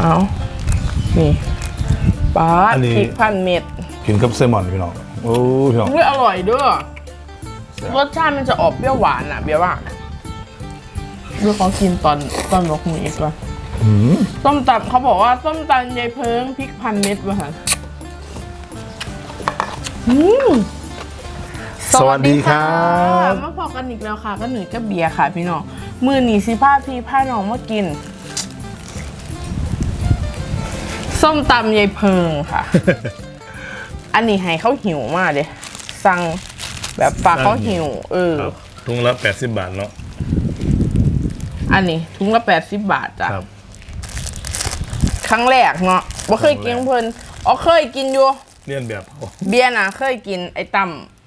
เอานี่ปลาอันนี้ พริกพันเม็ดกินกับเซลมอนพี่น้องโอ้พี่น้อง อุ้ยอร่อยเด้วยแซ่บ รสชาติมันจะออกเปรี้ยวหวานอะเบียร์ว่าดูเขากินตอนตอนบอกมืออีกว่าอืมส้มตำเขาบอกว่าส้มตำยายเพิงพริกพันเม็ดว่ะค่ะอืม สวัสดีครับ มาพอกันอีกแล้วค่ะก็หนึ่งก็เบียร์ค่ะพี่น้องมือหนีสิผ้าพี่ผ้าน้องมากิน ส้มตำยายเพิงค่ะ อันนี้ให้เขาหิวมากเลยสั่งแบบฝากเขาหิว เออครับถุงละแปดสิบบาทเนาะอันนี้ถุงละแปดสิบบาทจ้ะครับ ครั้งแรกเนาะบ่เคยกินเพิ่นอ๋อเคยกินอยู่ เลียนแบบเขาเบียร์น่ะเคยกินไอ้ต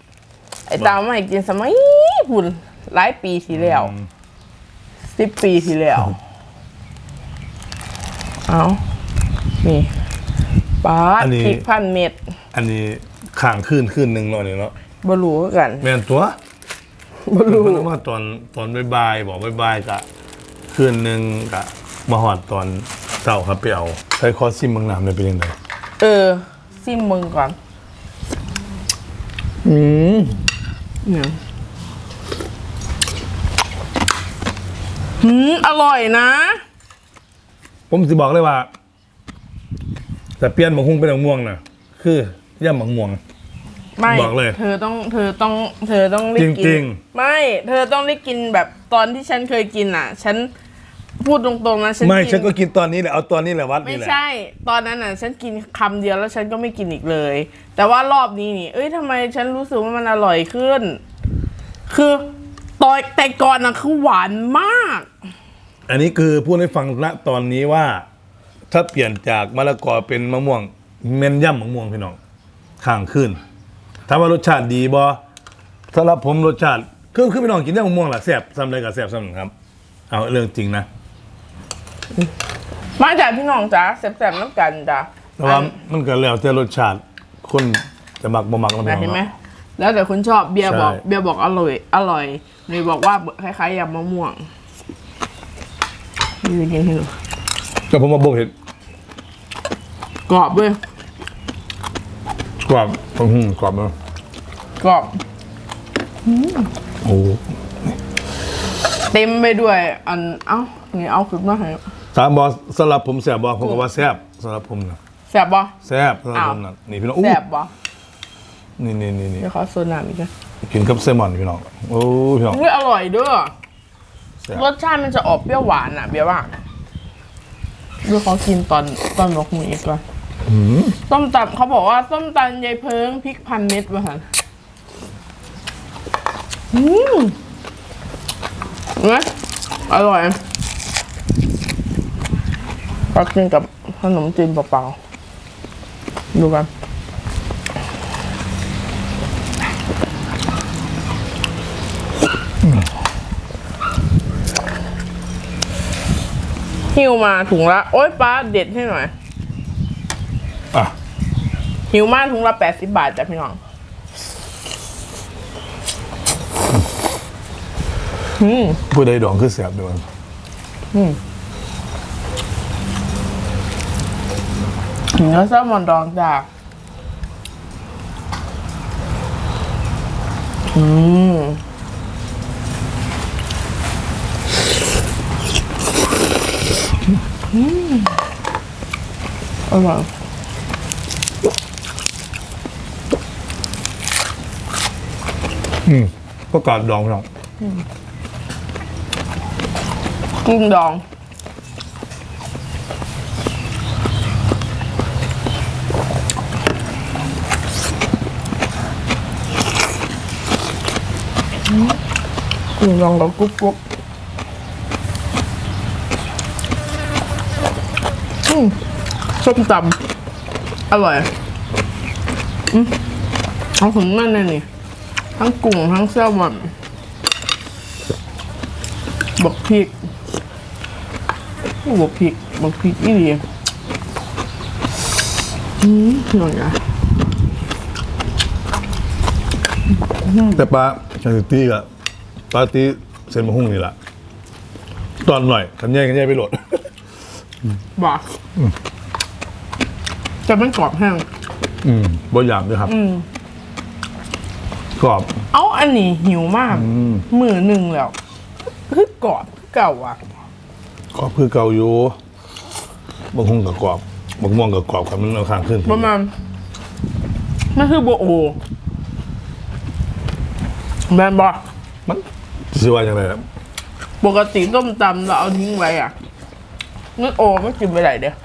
ำไอ้ตำมาให้กินสมัยหุ่นหลายปีที่แล้วอืมสิบปีที่แล้ว เอา นี่ปลาอันนี้ พริกพันเม็ดอันนี้ข้างขึ้นขึ้นหนึ่งเนาะนี่เนาะบรู้คือกันแม่นตัวบรู้มันว่าตอนตอนบ่ายๆบอกบ่ายๆกะคืนหนึ่งกะมาหอดตอนเช้าครับไปเอาใช้คอซิมบางน้ำเลยเป็นยังไงเออซิมมึงก่อนอืมเนี่ยหืมอร่อยนะ ผมสิบอกเลยว่า แต่เปลี่ยนบางหุ้งเป็นบางม่วงน่ะ คือย่ำบางม่วง ไม่บอกเลยเธอต้องเธอต้องเธอต้องได้กิจริง ไม่ เธอต้องได้กินแบบตอนที่ฉันเคยกินอะ ฉันพูดตรงๆนะฉันไม่กินฉันก็กินตอนนี้แหละเอาตอนนี้แหละวัดไม่นี่แหละ ใช่ ตอนนั้นน่ะ ฉันกินคำเดียวแล้วฉันก็ไม่กินอีกเลย แต่ว่ารอบนี้นี่ เอ้ยทำไมฉันรู้สึกว่ามันอร่อยขึ้น คือตอนแต่ก่อนน่ะคือหวานมาก อันนี้คือพูดให้ฟังณตอนนี้ว่า ถ้าเปลี่ยนจากมะละกอเป็นมะม่วงเมนย่ำมะม่วงพี่น้องข้างขึ้นถามว่ารสชาติดีบอสำหรับผมรสชาติคือคือพี่น้องกินย่ำมะม่วงแหละแซ่บซ้ำใดกับแซ่บซ้ำหนึ่งครับ เอาเรื่องจริงนะมาจากพี่น้องจ้ะแซ่บๆน้ำกันจ้ะแต่ว่ามันก็แล้วแต่รสชาติคนจะมักบ่มักนะพี่อะน้องเห็นไหมเนาะแล้วแต่คุณชอบเบียร์บอกใช่เบียร์บอกอร่อย อร่อยหนูบอกว่าคล้ายๆยำมะม่วงนี่จะกินให้ดูแต่ผมมาบอกเห็ด กรอบเว้ยกรอบอืมกรอบเลยกรอบ โอ้เต็มไปด้วย อันเอ้านี่เอาขึ้นมาให้ถามบอสำหรับผมแซ่บบอผมก็ว่าแซ่บสำหรับผมนะแซ่บบ่ แซ่บสำหรับผมนะนี่พี่น้องอู้แซ่บบ่นี่นี่นี่นี่เดี๋ยวขอโซนน้ำอีกนะกินกับเซลมอนพี่น้องโอ้พี่น้องอุ้ยอร่อยเด้วย แซ่บรสชาติมันจะออกเปรี้ยวหวานอะเบียร์ว่าดูเขากินตอนตอนบอกมืออีกก่อนอืม ส้มตำเขาบอกว่าส้มตำยายเพิงพริกพันเม็ดว่ะค่ะอืมเห็นไหมอร่อยก็กินกับขนมจีนเปล่าๆดูกันหิวมาถุงละ โอ๊ยป้าเด็ดให้หน่อย หิวมากถุงละแปดสิบบาทจ้ะพี่น้องอืมผู้ใดดองคือแซ่บด้วยเนื้อแซลมอนดองจ้ะอืมอืมอร่อย อืมก็กาดดองพี่น้องกุ้งดอง กุ้งดองกับกุ๊บกุ๊บอืมส้มตำอร่อย อืมเอาถึงนั่นเลยนี่ ทั้งกุ้งทั้งแซลมอนบักพริกโอ้บักพริกบักพริกอีหลีอืมหน่อยอะแต่ปลาชาติตี้กับปลาตีเส้นมะฮุ่งนี่แหละตอนหน่อยกันแย่กันแย่ไปโหลดบอกจะไม่กรอบแห้ง อืมบ่อยากด้วยครับ อืม กรอบ เอาอันนี้หิวมาก อืม มือหนึ่งแล้วคือกรอบคือเก่าอะ กรอบคือเก่าอยู่บางคงกับกรอบบางม่วงกับกรอบครับมันเอาข้างขึ้นประมาณมันคือโบโอแมนบอกมันชื่อว่าอย่างไรครับปกติต้มตำเราเอาทิ้งไว้อะนั่นโอไม่กินไปไหนเดีย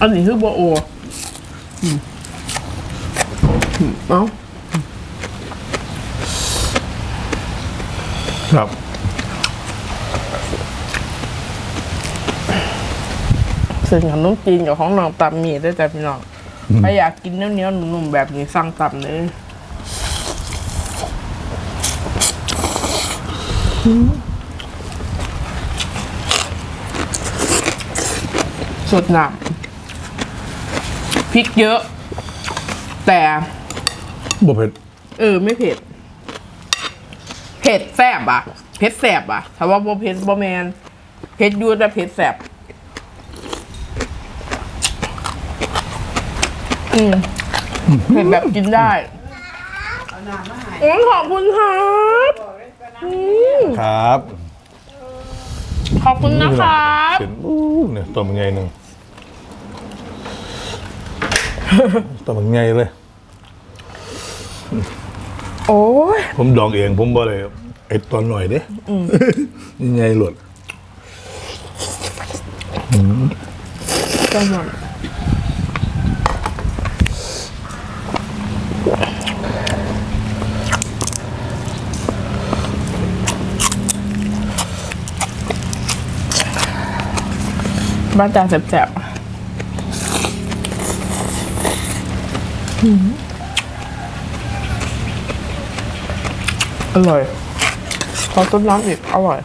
อันนี้คือโบโออืมอืมเอ้าครับ ซึ่งขนมจีนกับของน้องตำมีได้แต่พี่น้องถ้าอยากกินเนื้อๆหนุ่มๆแบบนี้สั่งตำเลยสดน้ำ พริกเยอะ แต่บ่เผ็ดเออไม่เผ็ด เผ็ดแสบอะ เผ็ดแสบอะถ้าว่าบ่เผ็ดบ่แมนเผ็ดอยูแต่เผ็ดแสบอืมเผ็ดแบบกินได้โอ้ยขอบคุณครับอืมครับขอบคุณนะครับ เห็นอู้เนี่ยตัวมันใหญ่หนึ่ง ตัวมันใหญ่เลย โอ้ยผมดองเอง ผมบ่เลยไอ้ตอนหน่อยเด้นี่ไงหลดจังหวะบ้านจ่าแสบๆ อืมอร่อยขอต้มน้ำอีก อร่อย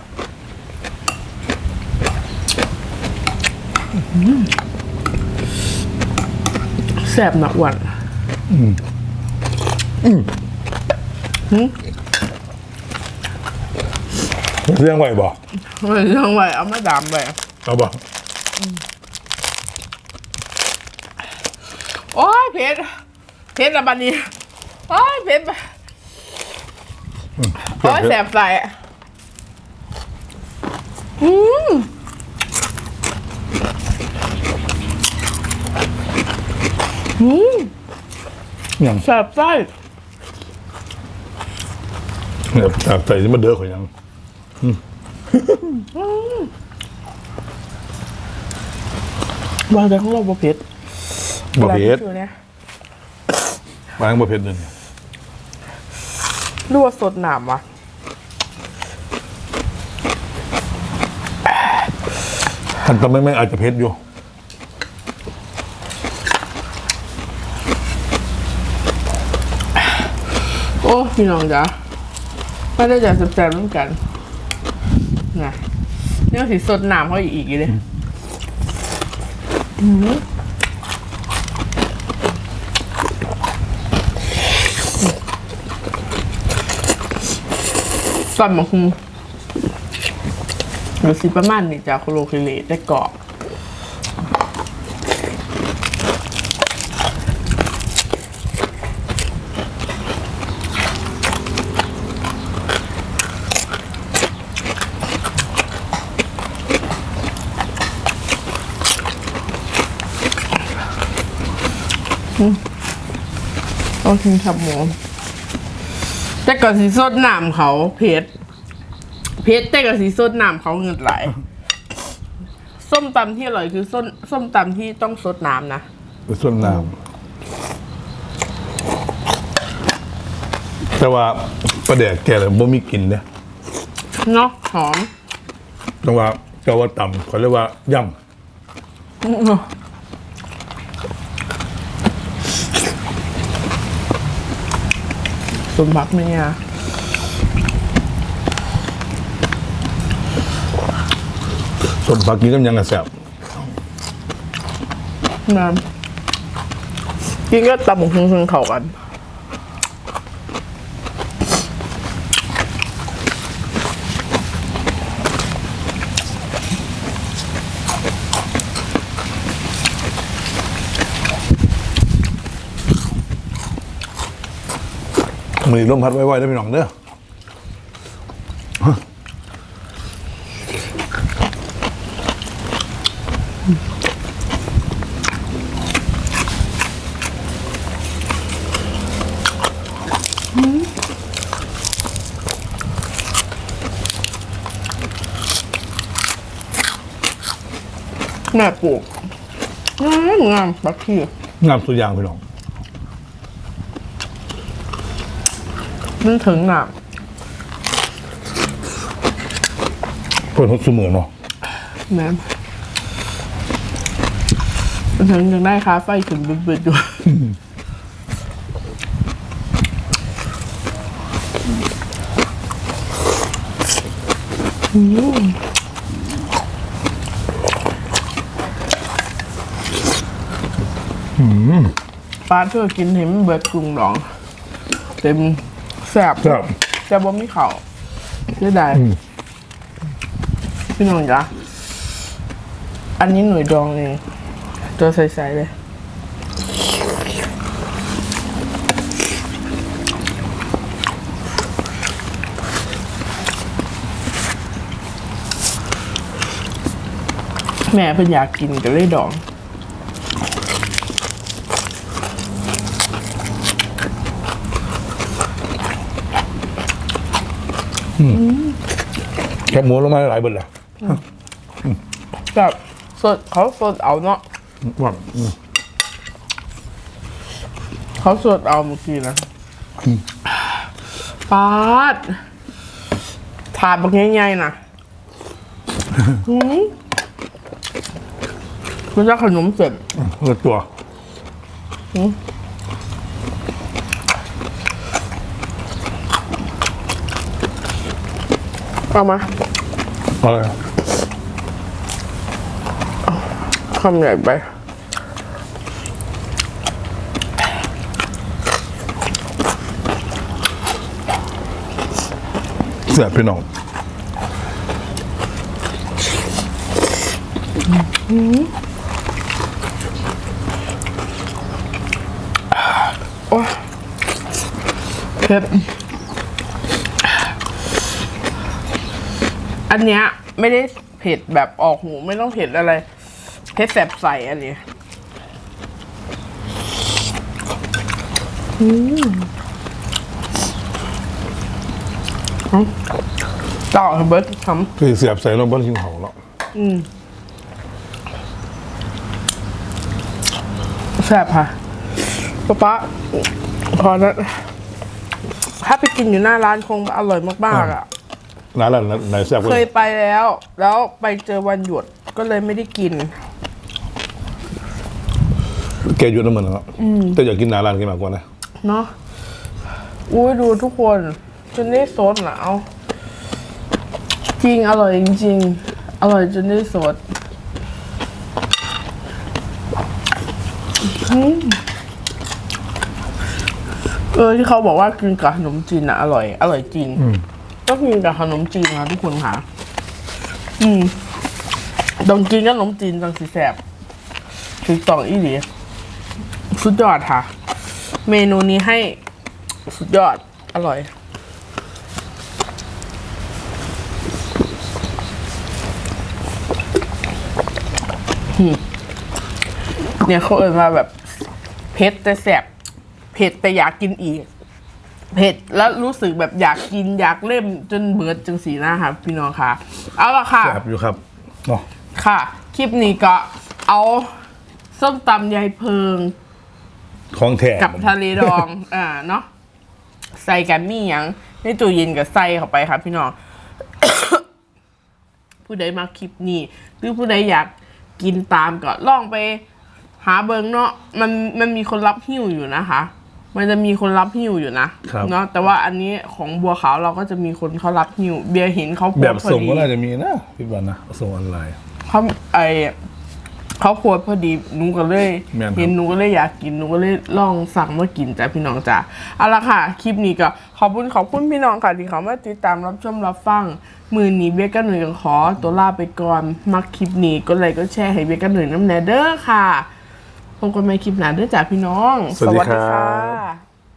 แสบหนักหวันเรื่องไหวบ่ไม่ต้องไว้เอามาดามไปเอาบ่โอ้ยเพชร เพชรละบันนี้โอ้ยเพชรโอ้ยแสบใส่อะอืมยังแสบไส้เนี่ยจากใส่ที่มาเด้อเขายังบางแต่ของเราบ่เผ็ดบ่เผ็ดวลาที่ซื้อเนี่ย บางบ่เผ็ดเลยรู้ว่าสดหนามวะท่านทำไม่ไม่อาจจะเผ็ดอยู่โอ้พี่น้องจ้ะไม่ได้จะแสบๆร่วมกันนะเนี่ยสิสดหนามเขาอีกอีกเลยอืม สั่นมาคุงหรือสิประมาณนี้จากโคโลคิเลตได้เกาะต้องกินขับหมู แต่ก่อนสีสดน้ำเขาเพชรเพชรแต่ก่อนสีสดน้ำเขาเงินไหลายส้มตำที่อร่อยคือส้มส้มตำที่ต้องสดน้ำนะเป็นส่วนน้ำแต่ว่าประเดี๋ยวแกเลยบ่มีกลิ่นเนี่ยเนาะหอม แต่ว่าเจ้าว่าต่ำเขาเรียกว่าย่ สมบักเนี่ยำสมผักกินกับหยังกระแสบน้ำกินก็ตำหมูคึงๆเขากัน มันลมพัดไว้ๆได้พี่น้องเด้อแม่ปลูกงามงามบักทีงามสุดอย่างพี่น้อง นึกถึงหนามเพิ่นหกสมองเนาะแม่มันถึงยังได้ค้าไฟขึ้นบึดๆอยู่ ปลาเธอกินเห็นมันเบิดกรุงหรอง เต็ม แสบครับ แต่บ่มีเขาเสียดายพี่น้องจ๊ะอันนี้หน่วยดองเองตัวใสๆเลย แม่เพิ่นอยากกินก็เลยดอง แคบหมูลงมาหลายเบิดแหละแบบสดเขาสดเอาเนาะว่าอืมเขาสดเอาเมื่อกี้นะปาดถาดบักใหญ่ๆนะหืมมันจะขนมเสร็จเลือตัว เอามาเอาเลยคำใหญ่ไปเสียพี่น้องโอ้ยเผ็ด อันเนี้ยไม่ได้เผ็ดแบบออกหูไม่ต้องเผ็ดอะไรเผ็ดแสบใสอันนี้อืมเอาต่อเบิร์ดทคือเสียบใส่ลงบนหิ้งเขาแล้วำแสบค่ะป๊าป๊าพอนะถ้าไปกินอยู่หน้าร้านคงอร่อยมากๆอะ ร้านอะไรไหนแซ่บกว่าเคยไปแล้ว แล้วไปเจอวันหยุดก็เลยไม่ได้กิน แกอยู่น้ำมันแล้วแต่อยากกินหนาร้านกินมากกว่านะเนาะอุ้ยดูทุกคนจนได้ซดหนาวจริงอร่อยจริงๆ อร่อยจนได้สดอืมเออที่เขาบอกว่ากินกับขนมจีนอะอร่อย อร่อยจริงก็ กินกับขนมจีนค่ะทุกคนค่ะ อืมต้องกินกับขนมจีนจังสีแสบถึงต่องอีหลีสุดยอดค่ะ เมนูนี้ให้สุดยอดอร่อย เนี่ยเขาเอ่ยมาแบบเผ็ดแต่แสบเผ็ดแต่อยากกินอีก เผ็ดแล้วรู้สึกแบบอยากกินอยากเล่มจนเบิดจังสีหน้าค่ะพี่น้องค่ะ เอาละค่ะแซ่บอยู่ครับเนาะค่ะ คลิปนี้ก็เอาส้มตำยายเพิงของแท้กับทะเลดอง อ่าเนาะใส่กันมี่ยังในตู้เย็นกับใส่เข้าไปครับพี่น้อง ผู้ใดมาคลิปนี้ หรือผู้ใดอยากกินตามก็ลองไป หาเบิงเนาะมันมันมีคนรับหิ้วอยู่นะคะ มันจะมีคนรับหิ้วอยู่นะครับ เนาะแต่ว่าอันนี้ของบัวขาวเราก็จะมีคนเขารับหิ้วเบียร์เห็นเขาโพแบสบต์พอส่งดีก็น่าจะมีนะพี่บอลนะส่งออนไลน์ เขาไอเขาโพสต์พอดีหนูก็เลยแม่นครับ เห็นหนูก็เลยอยากกินหนูก็เลยลองสั่งมากินจ้ะพี่น้องจ้ะเอาละค่ะ คลิปนี้ก็ขอบคุณขอบคุณพี่น้องค่ะที่เขามาติดตามรับชมรับฟังมือนี้เบยกกันหน่อยก็ขอตัวลาไปก่อนมักคลิปนี้ก็เลยก็แชร์ให้เบยกกันหน่อยน้ำแนเด้อค่ะ พบกันใหม่คลิปหน้าด้วยจ้ะพี่น้อง สวัสดีครับ